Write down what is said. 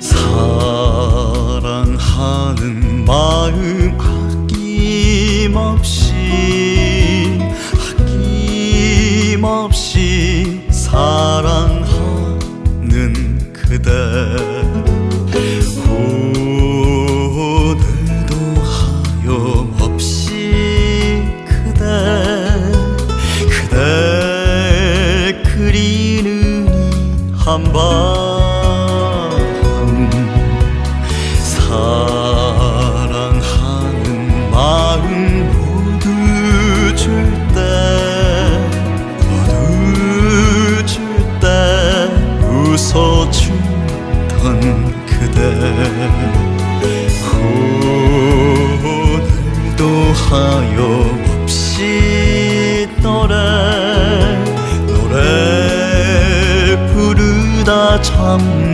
사랑하는 마음 아낌없이 아낌없이 사랑하는 그대. 오늘도 하염없이 그대 그대 그리는 한밤 오늘도 하염없이 노래. 노래 부르다 참